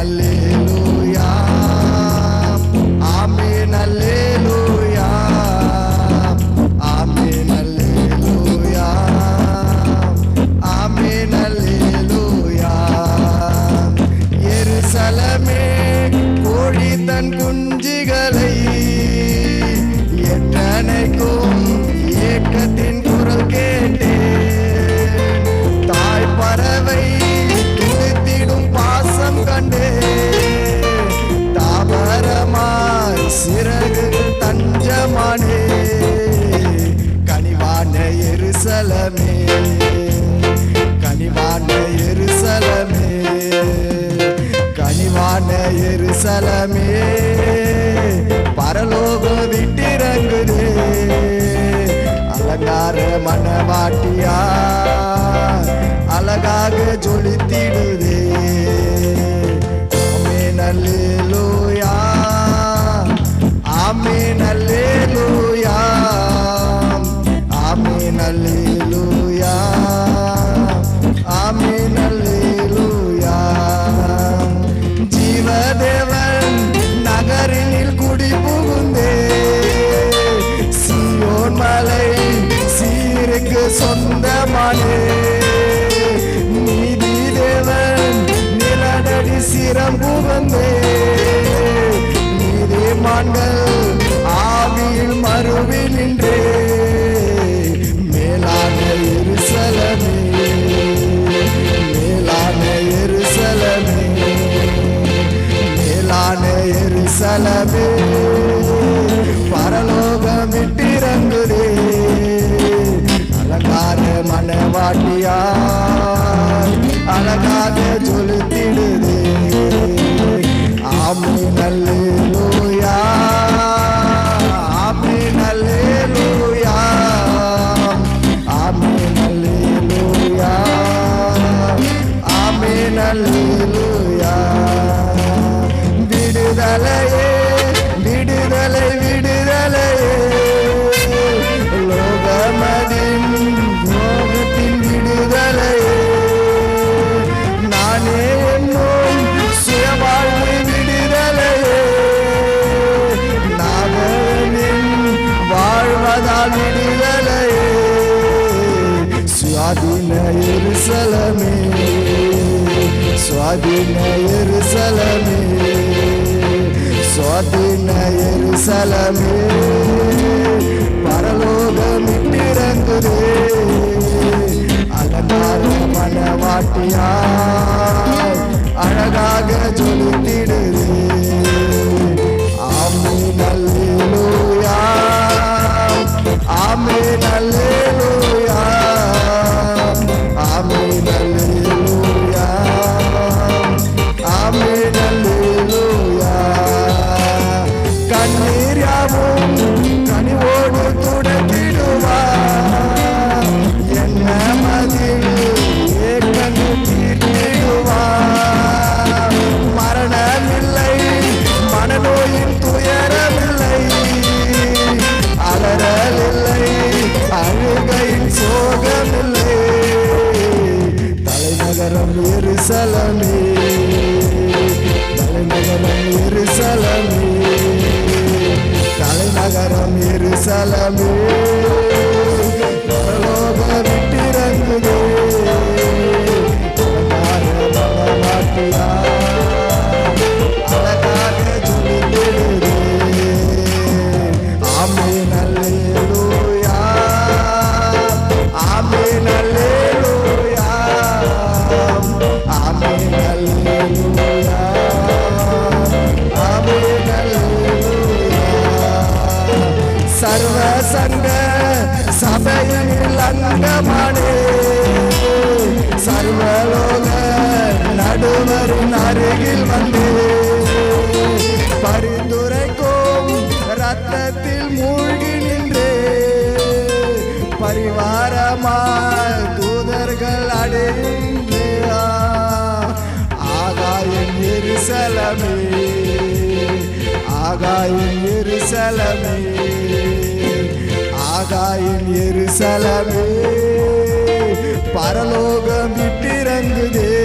alelo கனிவான எருசலமே கனிவான எருசலமே பரலோக விட்டிறங்குதே அலங்கார மனவாட்டியா அழகாக ஜொலித்திடுதே. சொந்தமானே நீதி தேவன் நிலநடி சிரம் புகுந்தே நீதிமான்கள் ஆவியில் மறுவி நின்றே. மேலான மேலான மேலான மனவாட்டியா அழகாக ஜொலித்திடுதே எருசலமே சுவாதீன எருசலமே சுவாதீன எருசலமே. தலைநகரம் எருசலமே. தலைநகரம் எருசலமே. தலைநகரம் எருசலமே. தங்கமானே சர்வலோக நடுவரின் அருகில் வந்து பரிந்துரைக்கும் ரத்தத்தில் மூழ்கி நின்றே பரிவாரமாய் தூதர்கள் அடைந்தா ஆகாயம் எருசலமே. ஆகாயம் எருசலமே. ஆகாயம் எருசலமே. பரலோகம் விட்டிறங்குதே.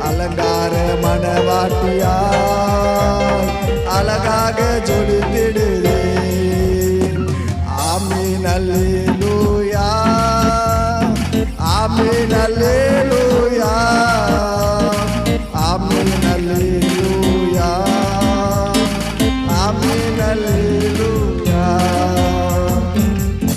அலங்கார மனவாட்டியா அழகாக ஜொலித்திடுதே. ஆமீன் அல்லேலூயா. ஆமீன் அல்லேலூயா